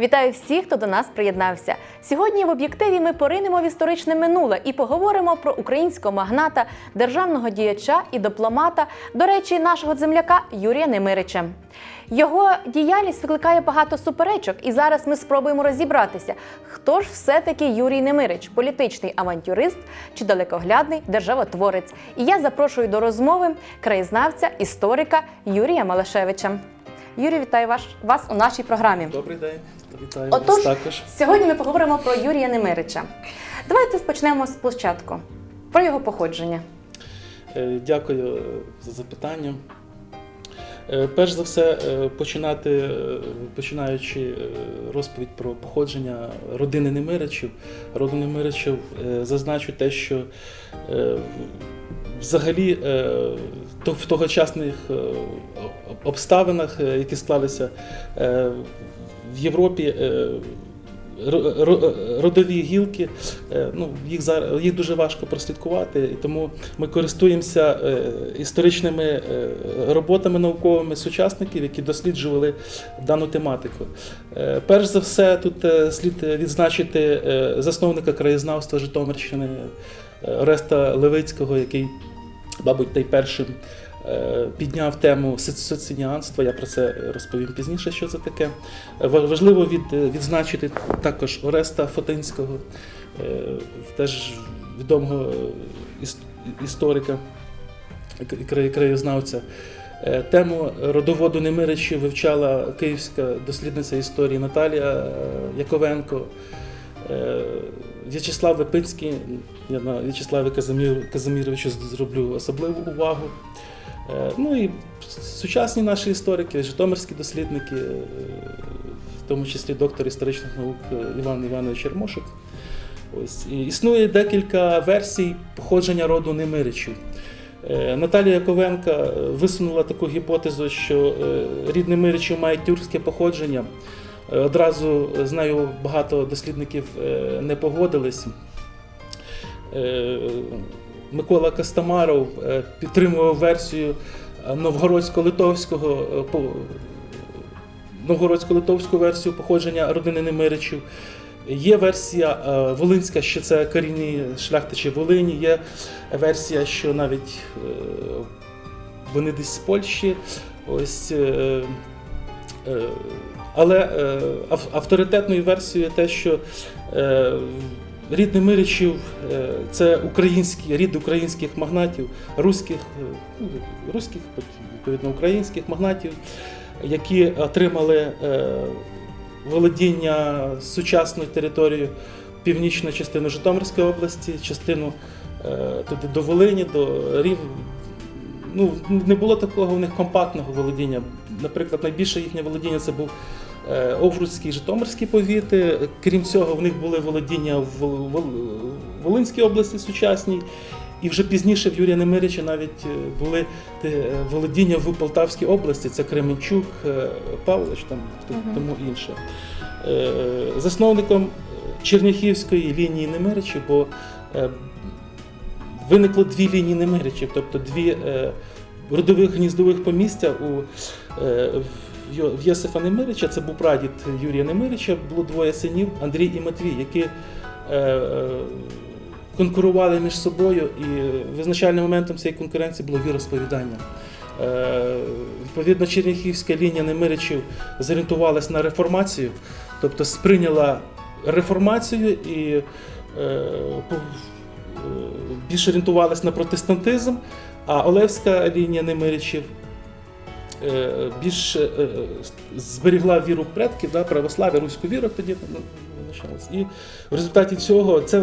Вітаю всіх, хто до нас приєднався. Сьогодні в об'єктиві ми поринемо в історичне минуле і поговоримо про українського магната, державного діяча і дипломата, до речі, нашого земляка Юрія Немирича. Його діяльність викликає багато суперечок, і зараз ми спробуємо розібратися, хто ж все-таки Юрій Немирич, політичний авантюрист чи далекоглядний державотворець. І я запрошую до розмови краєзнавця, історика Юрія Малашевича. Юрій, вітаю вас, вас у нашій програмі. Добрий день, вітаю Отож, вас також. сьогодні ми поговоримо про Юрія Немирича. Давайте почнемо спочатку про його походження. Е, Дякую е, за запитання. Е, Перш за все, е, починати, е, починаючи розповідь про походження родини Немиричів, роду Немиричів, зазначу те, що взагалі в тогочасних обставинах, які склалися в Європі, ро- ро- родові гілки, е, ну, їх, зараз, їх дуже важко прослідкувати, і тому ми користуємося е, історичними е, роботами науковими сучасників, які досліджували дану тематику. Перш за все, тут слід відзначити засновника краєзнавства Житомирщини Ореста Левицького, який, мабуть, найпершим підняв тему соці- соцініанства. Я про це розповім пізніше, що це таке. Е, Важливо від, відзначити також Ореста Фотинського, е, теж відомого історика і краєзнавця. Е, Тему родоводу Немиричів вивчала київська дослідниця історії Наталія е, Яковенко. Е, В'ячеслав Липинський, я на В'ячеславі Казимір, Казиміровичу зроблю особливу увагу. Е, Ну і сучасні наші історики, житомирські дослідники, е, в тому числі доктор історичних наук е, Іван Іванович Чермошик. Ось існує декілька версій походження роду Немиричів. Наталія Яковенка висунула таку гіпотезу, що рід Немиричів має тюркське походження. Одразу з нею багато дослідників не погодились. Микола Костомаров е, підтримував версію е, новгородсько-литовського е, новгородсько-литовську версію походження родини Немиричів. Є версія волинська, що це корінні шляхтичі Волині. Є версія, що навіть вони десь з Польщі. Ось, але авторитетною версією те, що рід Немиричів е, це український рід українських магнатів, руських, е, ну, руських, відповідно, українських магнатів, які отримали е, володіння сучасною територією північну частину Житомирської області, частину туди до Волині, до Рів. Ну, не було такого у них компактного володіння. Наприклад, найбільше їхнє володіння це був Овруцький, Житомирський повіти. Крім цього, в них були володіння в Вол- Вол- Волинській області сучасній. І вже пізніше в Юрія Немирича навіть е, були е, володіння в Полтавській області, це Кременчук, е, Павлович, там тому інше. Е, Засновником Черняхівської лінії Немиричів, бо е, виникло дві лінії Немиричів, тобто дві е, родових гніздових помістя у е, в Йо- Єсифа Немирича, це був прадід Юрія Немирича, було двоє синів Андрій і Матвій, які е, е, конкурували між собою, і визначальним моментом цієї конкуренції було віросповідання. Е, Відповідно, Черняхівська лінія Немиричів зорієнтувалась на реформацію, тобто сприйняла реформацію і е, по- е, більш орієнтувалась на протестантизм, а Олевська лінія Немиричів більш е, е, зберігла віру предків, да, православ'я, руську віру тоді ну. І в результаті цього це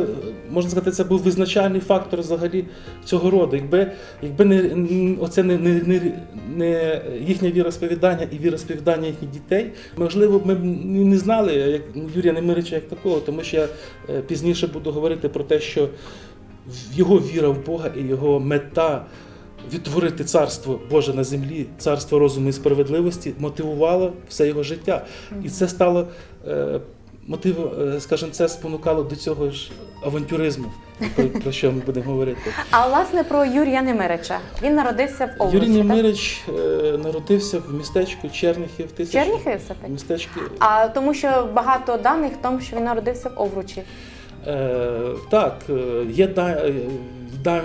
можна сказати, це був визначальний фактор взагалі цього роду. Якби, якби не оце не, не, не, не їхнє віросповідання і віросповідання їхніх дітей, можливо, ми б не знали як Юрія Немирича як такого, тому що я е, пізніше буду говорити про те, що його віра в Бога і його мета відтворити царство Боже на землі, царство розуму і справедливості мотивувало все його життя. І це стало е, мотив, е, скажімо, це спонукало до цього ж авантюризму, про, що ми будемо говорити. А власне про Юрія Немирича. Він народився в Овручі. Юрій? Немирич е, народився в містечку Черніхів. Тисяч... Черніхові все-таки? Містечки. А тому, що багато даних в тому, що він народився в Овручі. Е, так, є да,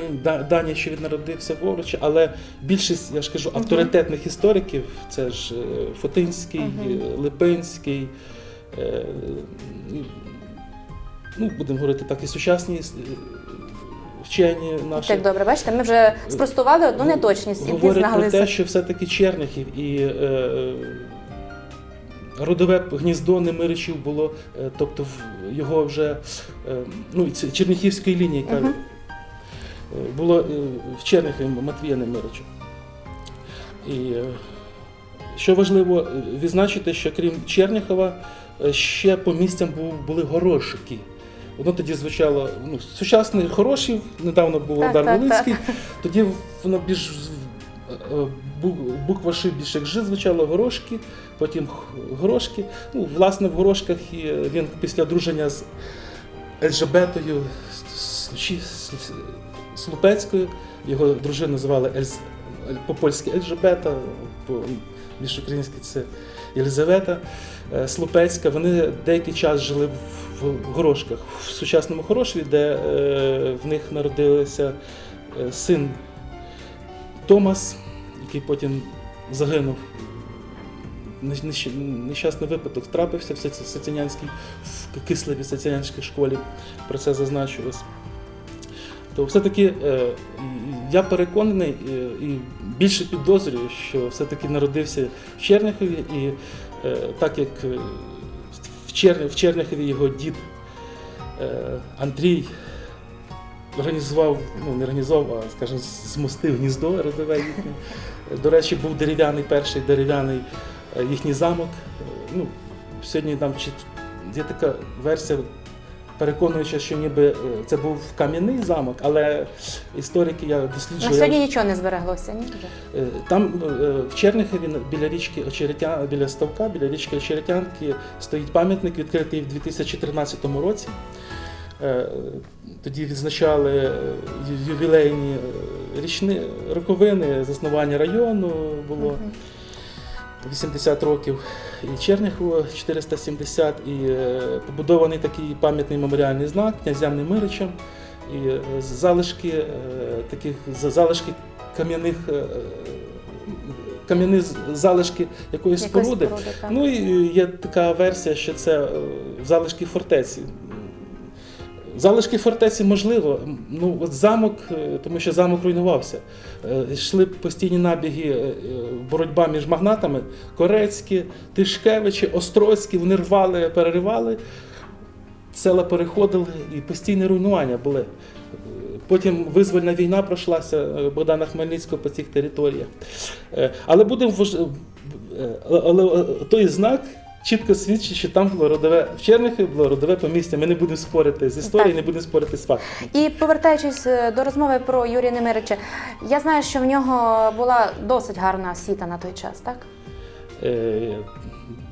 дані, да- що він народився в Овручі, але більшість, я ж кажу, авторитетних істориків це ж е, Фотинський, е, Липинський. е, Ну, будемо говорити так, і сучасні вчені наші. Так добре, бачите, ми вже спростували одну неточність і Говорять про те, що все-таки Черняхів і е, родове гніздо Немиричів було, тобто його вже е, ну, Черніхівської лінії, яка було е, в Черніхові Матвія Немирича. І е, що важливо е, відзначити, що крім Черніхова, ще по місцям були горошики. Воно тоді звучало ну, сучасний Хорошів, недавно був так, Волинський, тоді воно більш буква Ш більше як Ж звучало горошки, потім горошки. Ну, власне, в горошках і він після друження з Ельжебетою Слупецькою, його дружину звали Ельз, Ель- по-польськи Ельжебета, по більш українськи це Єлизавета е, Слупецька. Вони деякий час жили в, Горошках, в сучасному Хорошеві, де е, в них народився е, син Томас, який потім загинув. Нещ- нещ- Нещасний випадок трапився в Соці- в Кислеві Соцянянській школі. Про це зазначилось. То все-таки е, я переконаний е, і більше підозрюю, що все-таки народився в Черняхові, і е, так як в, Черняхові його дід Андрій організував, ну не організував, а скажімо, змостив гніздо родове їхнє. До речі, був дерев'яний перший дерев'яний їхній замок. Ну, сьогодні там є така версія, переконуюча, що ніби е, це був кам'яний замок, але історики я На досліджую. сьогодні нічого не збереглося, ні? Е, Там е, в Черніхові на- біля річки Очеретян, біля ставка, біля річки Очеретянки стоїть пам'ятник, відкритий в 2013 році. Тоді відзначали ювілейні річні роковини заснування району було. 80 років і Черніхово 470, і е, побудований такий пам'ятний меморіальний знак князям Немиричам, і е, залишки е, таких за- залишки кам'яних кам'яні залишки якоїсь Якоїсь споруди. споруди. Ну і є така версія, що це залишки фортеці. Залишки фортеці можливо. Ну, от замок, е, тому що замок руйнувався. Е, Йшли постійні набіги, е, боротьба між магнатами. Корецькі, Тишкевичі, Острозькі, вони рвали, переривали, села переходили і постійне руйнування були. Потім визвольна війна пройшлася Богдана Хмельницького по цих територіях. Але будемо але той знак чітко свідчить, що там було родове в Черніхові було родове помістя. Ми не будемо спорити з історією, не будемо спорити з фактами. І повертаючись е, до розмови про Юрія Немирича, я знаю, що в нього була досить гарна освіта на той час, так? Е,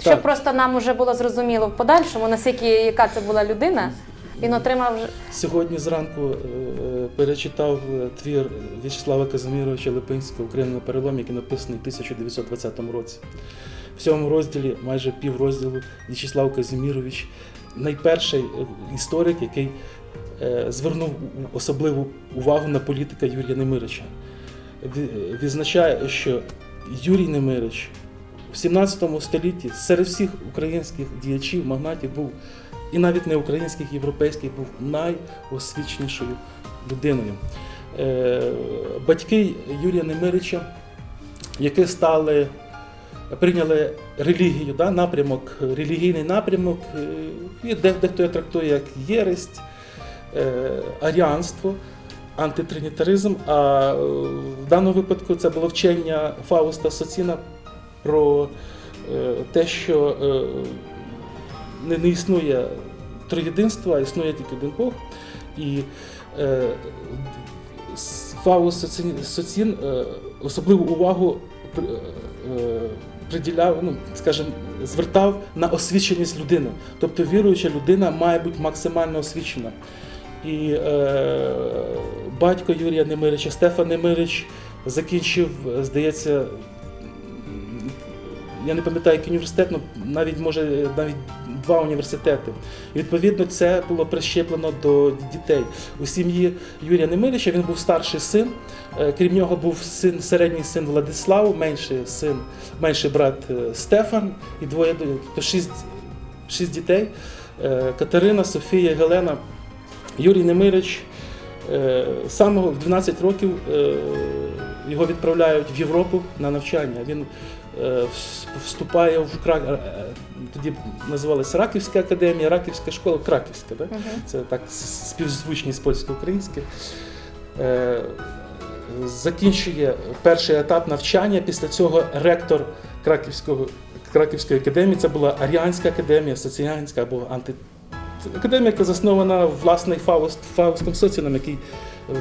Щоб так. просто нам вже було зрозуміло в подальшому, наскільки яка це була людина, він отримав Сьогодні зранку е, перечитав е, твір В'ячеслава Казиміровича Липинського Україна на переломі, який написаний в 1920 році. В цьому розділі майже пів розділу В'ячеслав Казимірович найперший е, історик, який е, звернув особливу увагу на політика Юрія Немирича. Відзначає, що Юрій Немирич в 17 столітті серед всіх українських діячів, магнатів був і навіть не українських, європейських, був найосвічнішою людиною. Е, Батьки Юрія Немирича, які стали, прийняли релігію, да, напрямок, релігійний напрямок, е, і дехто його трактує як єресть, е, аріанство, антитринітаризм. А е, в даному випадку це було вчення Фауста Соціна про те, що не, існує троєдинства, а існує тільки один Бог. І Фауст Соцін, особливу увагу приділяв, ну, скажімо, звертав на освіченість людини. Тобто віруюча людина має бути максимально освічена. І е, батько Юрія Немирича, Стефан Немирич, закінчив, здається, я не пам'ятаю, який університет, ну, навіть може навіть два університети. І, відповідно, це було прищеплено до дітей. У сім'ї Юрія Немирича він був старший син. Е, Крім нього був син, середній син Владислав, менший син, менший брат е, Стефан і двоє до- тобто шість, шість дітей. Е, Катерина, Софія, Гелена. Юрій Немирич е, самого в 12 років е, його відправляють в Європу на навчання. Він е, вступає в Кра... е, е, тоді називалася Раківська академія, Раківська школа, Краківська. Так? Це так с- співзвучні з польсько-українське. Е, Закінчує перший етап навчання. Після цього ректор Краківського, Краківської академії, це була Аріанська академія, соціанська або анти. Яка заснована власне Фауст, Фаустом Соціном, який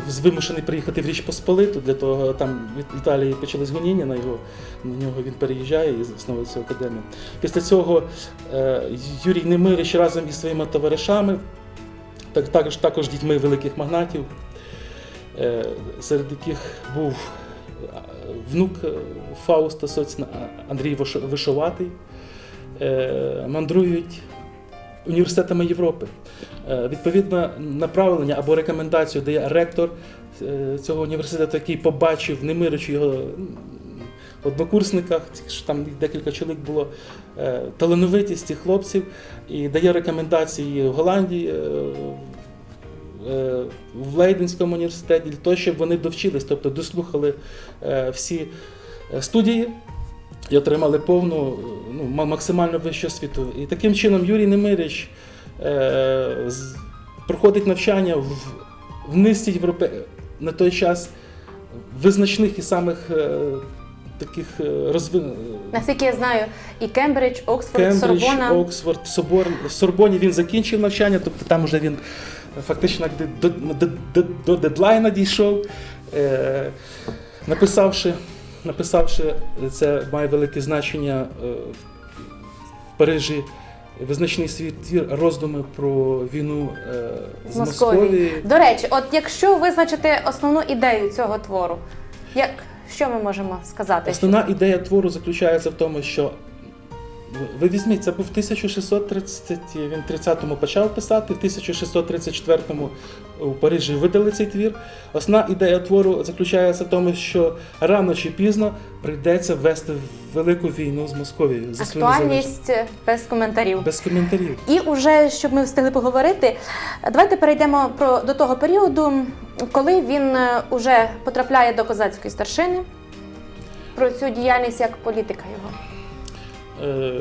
з- вимушений приїхати в Річ Посполиту. Для того там від Італії почались гоніння на його на нього. Він переїжджає і засновує цю академію. Після цього е, Юрій Немирич разом із своїми товаришами, так, також, також дітьми великих магнатів, е, серед яких був е, внук е, Фауста Соціна Андрій Виш- Вишоватий, е, мандрують університетами Європи. Е, Відповідне направлення або рекомендацію дає ректор е, цього університету, який побачив Немирич його однокурсниках, там декілька чоловік було е, талановитість цих хлопців, і дає рекомендації в Голландії. В Лейденському університеті для того, щоб вони довчились, тобто дослухали всі студії і отримали повну, е, ну, ма- максимально вищу освіту. І таким чином Юрій Немирич е, з- проходить навчання в, в низці Європи на той час визначних і самих е, таких е. Наскільки я знаю, і Кембридж, Оксфорд, Кембридж, Сорбона. Оксфорд, Собор, в Сорбоні він закінчив навчання, тобто там вже він фактично до, до, до, до дедлайна дійшов, е, написавши, написавши, це має велике значення е, в Парижі. Визначний свій твір роздуми про війну е, з З Московії. Московії. До речі, от якщо визначити основну ідею цього твору, як що ми можемо сказати? Основна ідея твору заключається в тому, що ви візьміть, це був 1630, він 30-му почав писати, в 1634-му у Парижі видали цей твір. Основна ідея твору заключається в тому, що рано чи пізно прийдеться вести велику війну з Московією за. Актуальність без коментарів. Без коментарів. І уже щоб ми встигли поговорити, давайте перейдемо про до того періоду, коли він е, уже потрапляє до козацької старшини. Про цю діяльність як політика його. Е,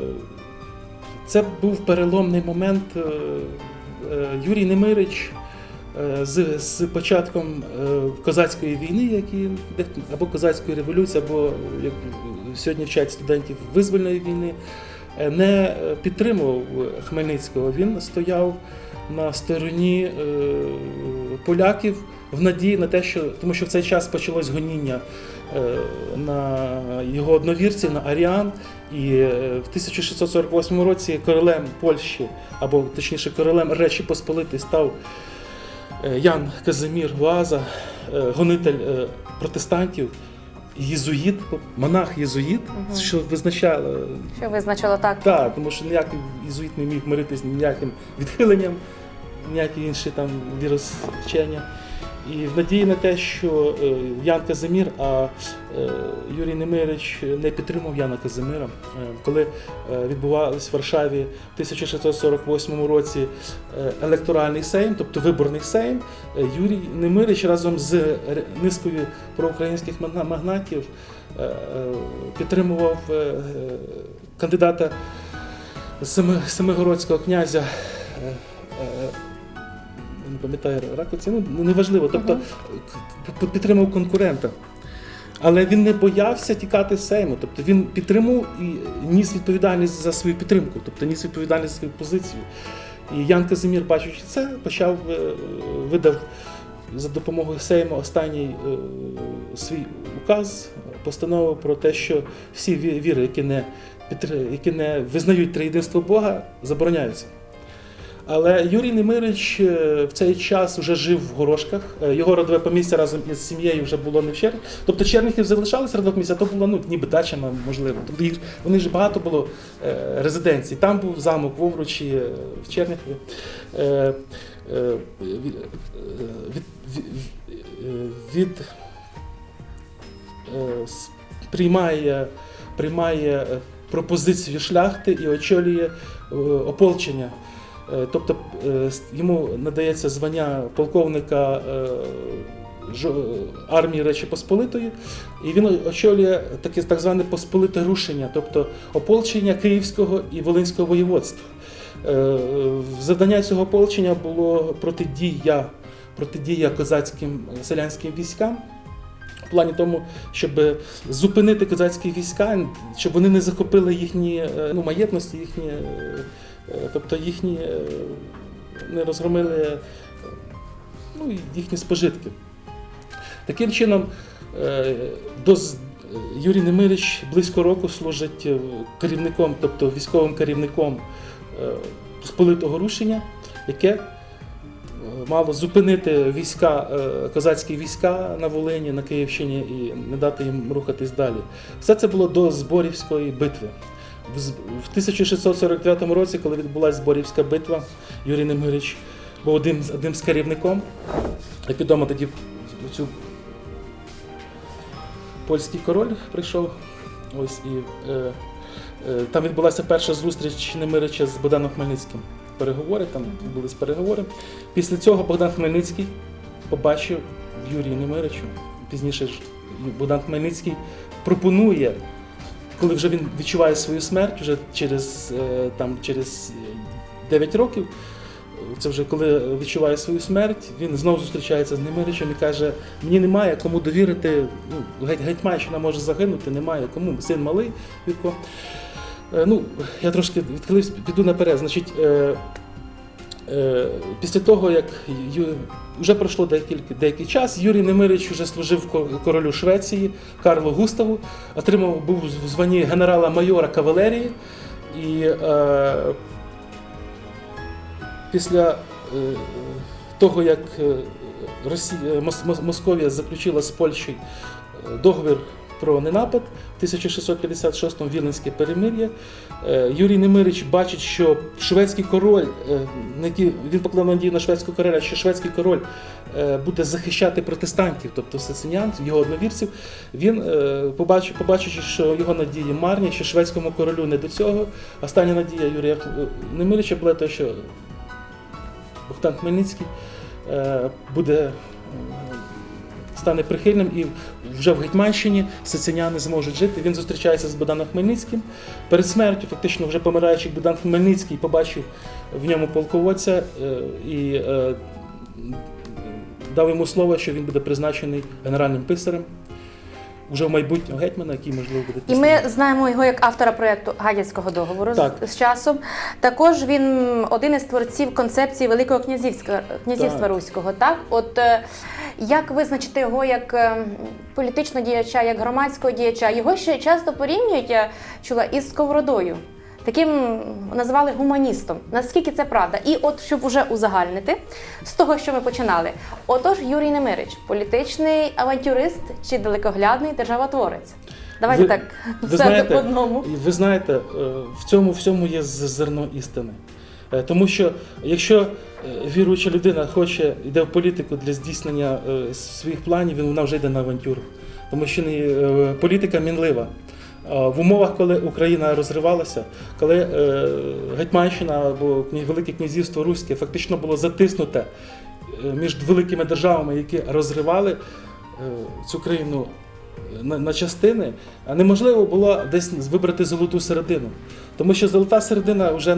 Це був переломний момент. Е, е, Юрій Немирич з, з початком козацької війни, які, або козацької революції, або як сьогодні вчать студентів визвольної війни, не підтримував Хмельницького. Він стояв на стороні поляків в надії на те, що тому що в цей час почалось гоніння на його одновірців, на аріан. І е, в 1648 році королем Польщі, або точніше королем Речі Посполитої став е, Ян Казимір Ваза, е, гонитель е, протестантів, єзуїт, монах єзуїт, Мгм. що визначало Що визначило так? так, тому що ніякий єзуїт не міг миритися ніяким відхиленням, ніякі інші там віросвчення. І в надії на те, що е, Ян Казимір, а е, Юрій Немирич не підтримав Яна Казимира. Е, Коли відбувалось в Варшаві в 1648 році електоральний сейм, тобто виборний сейм, Юрій Немирич разом з низкою проукраїнських магнатів підтримував кандидата Семи- Семигородського князя. Не пам'ятаю Раковці, ну неважливо. Тобто підтримав конкурента. Але він не боявся тікати з Сейму. Тобто він підтримав і ніс відповідальність за свою підтримку, тобто ніс відповідальність за свою позицію. І Ян Казимір, бачачи це, почав е, видав за допомогою Сейму останній е, свій указ, постанову про те, що всі віри, які не, які не визнають триєдинство Бога, забороняються. Але Юрій Немирич е, в цей час вже жив в Горошках. Е, Його родове помістя разом із сім'єю вже було не в Черніхів. Тобто Черніхів залишалися родове помістя, то було ну, ніби дача, можливо. Тобто їх, вони ж багато було е, резиденцій. Там був замок в Овручі, в Черніхові. Від, від, приймає, приймає пропозицію шляхти і очолює ополчення. Е, Тобто е, йому надається звання полковника е, армії Речі Посполитої, і він очолює таке так зване посполите рушення, тобто ополчення Київського і Волинського воєводства. Завдання цього ополчення було протидія, протидія козацьким селянським військам. В плані тому, щоб зупинити козацькі війська, щоб вони не захопили їхні ну, маєтності, їхні, тобто їхні е, не розгромили е, ну, їхні спожитки. Таким чином, е, до, Юрій Немирич близько року служить е, керівником, тобто військовим керівником е, Посполитого рушення, яке е, мало зупинити війська, е, козацькі війська на Волині, на Київщині і не дати їм рухатись далі. Все це було до Зборівської битви. В з- 1649 році, коли відбулася Зборівська битва, Юрій Немирич був одним, з- одним з керівником. Як відомо, тоді цю польський король прийшов. Ось і е, е, там відбулася перша зустріч Немирича з Богданом Хмельницьким. Переговори, там відбулись переговори. Після цього Богдан Хмельницький побачив в Юрії Немиричу. Пізніше ж Богдан Хмельницький пропонує, коли вже він відчуває свою смерть, вже через, е, там, через 9 років. Це вже коли відчуває свою смерть, він знову зустрічається з Немиричем і каже: мені немає кому довірити, ну, геть, гетьманщина може загинути, немає кому, син малий, Вірко. Е, Ну, я трошки відхилився, піду наперед. Значить, е, е, після того, як вже пройшло деякий, деякий час, Юрій Немирич вже служив королю Швеції Карлу Густаву, отримав був в званні генерала-майора кавалерії. І е, після е, того, як е, Росія, Мос- Московія заключила з Польщею е, договір про ненапад 1656-му Віленське перемир'я, е, Юрій Немирич бачить, що шведський король, е, він поклав надію на шведського короля, що шведський король е, буде захищати протестантів, тобто сацинян, його одновірців. Він побачив, побачивши, що його надії марні, що шведському королю не до цього. Остання надія Юрія Немирича була те, що Богдан Хмельницький буде стане прихильним і вже в Гетьманщині сиціняни зможуть жити. Він зустрічається з Богданом Хмельницьким. Перед смертю, фактично, вже помираючий Богдан Хмельницький побачив в ньому полководця е, і е, дав йому слово, що він буде призначений генеральним писарем. Уже в майбутнього гетьмана, який можливо буде І ми знаємо його як автора проєкту Гадяцького договору Так. з, часом. Також він один із творців концепції Великого князівська, князівства Так. Руського. Так, от е, як визначити його як е, політичного діяча, як громадського діяча? Його ще часто порівнюють, я чула, із Сковородою. Таким називали гуманістом. Наскільки це правда? І от щоб уже узагальнити з того, що ми починали. Отож, Юрій Немирич, політичний авантюрист чи далекоглядний державотворець? Давайте Ви- так ви все знаєте, по одному. Ви знаєте, е, в цьому всьому є зерно істини. Е, Тому що якщо віруюча людина хоче йде в політику для здійснення е, своїх планів, вона вже йде на авантюру. Тому що е, політика мінлива. В умовах, коли Україна розривалася, коли е, Гетьманщина або Велике князівство Руське фактично було затиснуте е, між великими державами, які розривали е, цю країну на, частини, неможливо було десь вибрати золоту середину. Тому що золота середина вже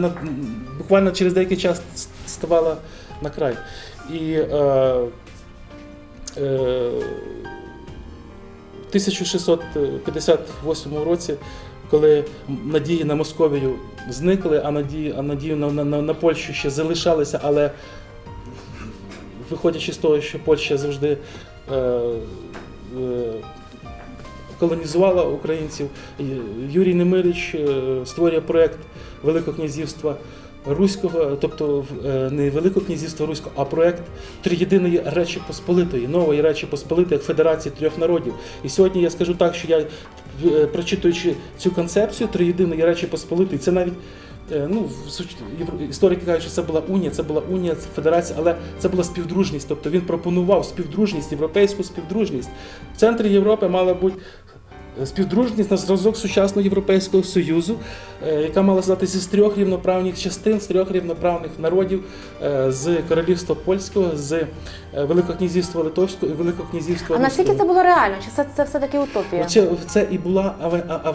буквально через деякий час ставала на край. І е, е, в 1658 році, коли надії на Московію зникли, а надії, а надії на, на, на, на Польщу ще залишалися, але виходячи з того, що Польща завжди е, е, колонізувала українців, Юрій Немирич е, створює проєкт Великого князівства руського, тобто е, не Великого князівства Руського, а проект Триєдиної Речі Посполитої, нової Речі Посполитої як Федерації трьох народів. І сьогодні я скажу так, що я, е, прочитуючи цю концепцію Триєдиної Речі Посполитої, це навіть. е, Ну, історики кажуть, що це була унія, це була унія, це федерація, але це була співдружність. Тобто він пропонував співдружність, європейську співдружність. В центрі Європи мала бути співдружність на зразок сучасного Європейського Союзу, е, яка мала складатися з трьох рівноправних частин, з трьох рівноправних народів е, з королівства польського, з е, Великого князівства Литовського і Великокнязівства. А наскільки це було реально? Чи це, це все-таки утопія? Оце, це і була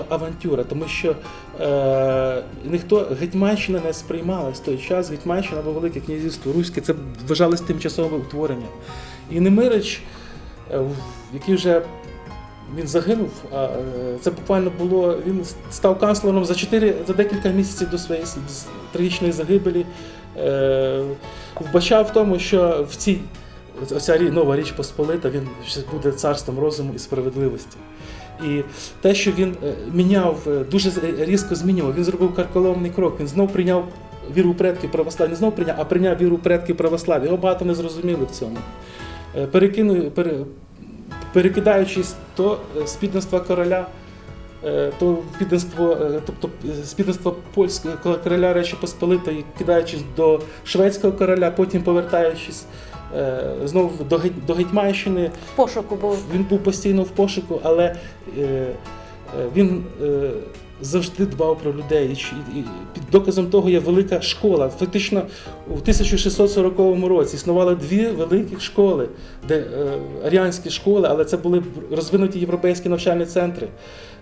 авантюра, тому що е, ніхто Гетьманщина не сприймалась в той час. Гетьманщина або Велике князівство Руське це вважалось тимчасове утворення. І Немирич, який вже він загинув, а е, це буквально було. Він став канцлером за 4, за декілька місяців до своєї трагічної загибелі. Е, вбачав в тому, що в цій оця нова річ Посполита, він буде царством розуму і справедливості. І те, що він е, міняв, дуже різко змінював, він зробив карколомний крок, він знов прийняв віру предків православ'я, не знов прийняв, а прийняв віру предків православ'я. Його багато не зрозуміли в цьому. Е, Перекину, пере, перекидаючись то спідництва з підданства короля, е, то підданство, е, тобто спідництво з підданства польського короля Речі Посполитої, кидаючись до шведського короля, потім повертаючись е, знову до, до Гетьманщини, В пошуку був. він був постійно в пошуку, але е, е, він е, завжди дбав про людей. І, під доказом того є велика школа. Фактично у 1640 році існували дві великі школи, де е, аріанські школи, але це були розвинуті європейські навчальні центри.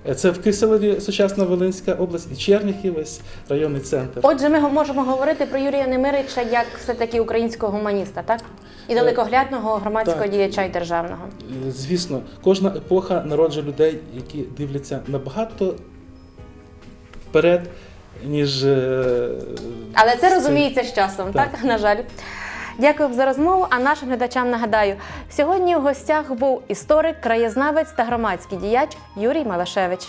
Е, Це в Киселеві, сучасна Волинська область, і Черніхів, ось районний центр. Отже, ми можемо говорити про Юрія Немирича як все-таки українського гуманіста, так? І далекоглядного громадського так. діяча і державного. Е, Звісно, кожна епоха народжує людей, які дивляться набагато вперед, ніж. е, Але це розуміється з часом, так. Так. На жаль. Дякую за розмову. А нашим глядачам нагадаю, сьогодні в гостях був історик, краєзнавець та громадський діяч Юрій Малашевич.